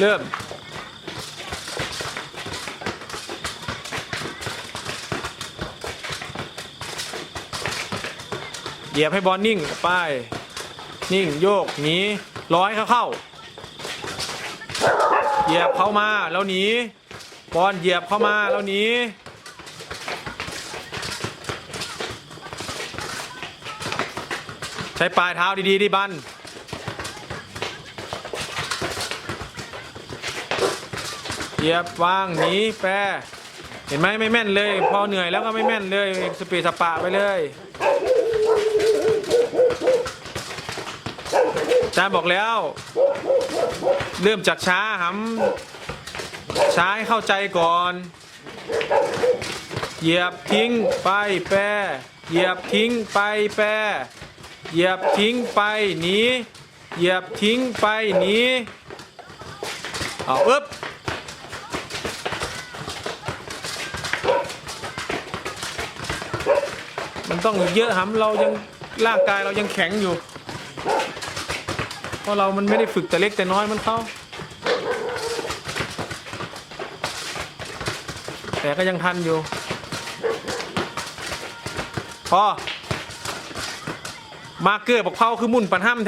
เริ่มเหยียบให้บอลนิ่งไปนิ่งโยกหนีร้อยเข้าเข้าเหยียบเข้ามาแล้วหนีบอลเหยียบเข้ามาแล้วหนีใช้ปลายเท้าดีๆดิบัน เหยียบวางหนีแปรเห็นไหมไม่แม่นเลย พอเหนื่อยแล้วก็ไม่แม่นเลยสปีดสปะไปเลยจารย์บอกแล้ว เริ่มจากช้าหำช้าให้เข้าใจก่อน เหยียบทิ้งไปแปรเหยียบทิ้งไปแปรเหยียบทิ้งไปหนีเหยียบทิ้งไปหนีเอาอึ๊บ มันต้องเยอะหำเรายังร่างกายเรายังแข็งอยู่ เพราะเรามันไม่ได้ฝึกแต่เล็กแต่น้อยมันเข้า แต่ก็ยังทันอยู่ พอมาเกอร์บอกเผาคือมุ่นปันห้ำ